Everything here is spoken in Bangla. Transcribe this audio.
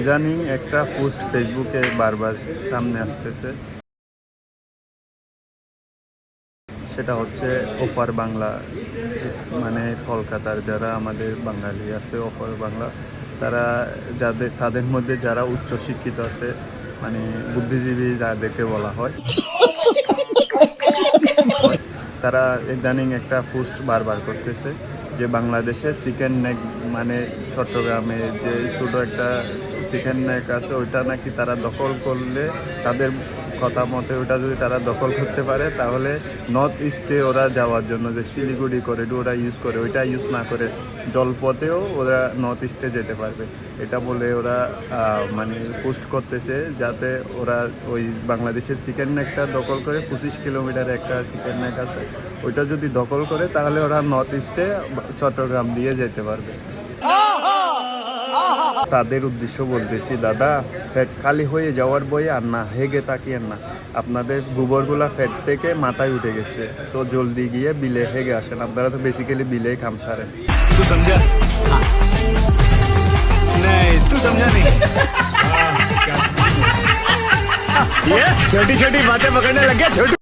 ইদানিং একটা পোস্ট ফেসবুকে বারবার সামনে আসতেছে। সেটা হচ্ছে ওফার বাংলা মানে কলকাতার যারা আমাদের বাঙালি আছে ওফার বাংলা, তারা যাদের, তাদের মধ্যে যারা উচ্চ শিক্ষিত আছে মানে বুদ্ধিজীবী যাদেরকে বলা হয়, তারা ইদানিং একটা পোস্ট বারবার করতেছে যে বাংলাদেশে চিকেন নেক মানে চট্টগ্রামে যে ছোটো একটা চিকেন নেক আছে, ওইটা নাকি তারা দখল করলে তাদের কথা মতে ওটা যদি তারা দখল করতে পারে, তাহলে নর্থ ইস্টে ওরা যাওয়ার জন্য যে শিলিগুড়ি করিডোর ওরা ইউজ করে, ওইটা ইউজ না করে জলপথেও ওরা নর্থ ইস্টে যেতে পারবে। এটা বলে ওরা মানে পোস্ট করতেছে যাতে ওরা ওই বাংলাদেশের চিকেন নেকটা দখল করে, পঁচিশ কিলোমিটার একটা চিকেন নেক আছে, ওইটা যদি দখল করে, তাহলে ওরা নর্থ ইস্টে চট্টগ্রাম দিয়ে যেতে পারবে। তাদের উদ্দেশ্য বলতেছি দাদা ফ্যাট খালি হয়ে যাওয়ার বই আর না হেগে তাকিয়েন না আপনাদের গোবরগুলা ফ্যাট থেকে মাথায় উঠে গেছে তো জলদি গিয়ে বিলে হেগে আসেন আপনারা তো বেসিক্যালি বিলেই কাম সারেন तू समझा नहीं तू समझा नहीं ये छोटी छोटी बातें पकड़ने लग गया छोटी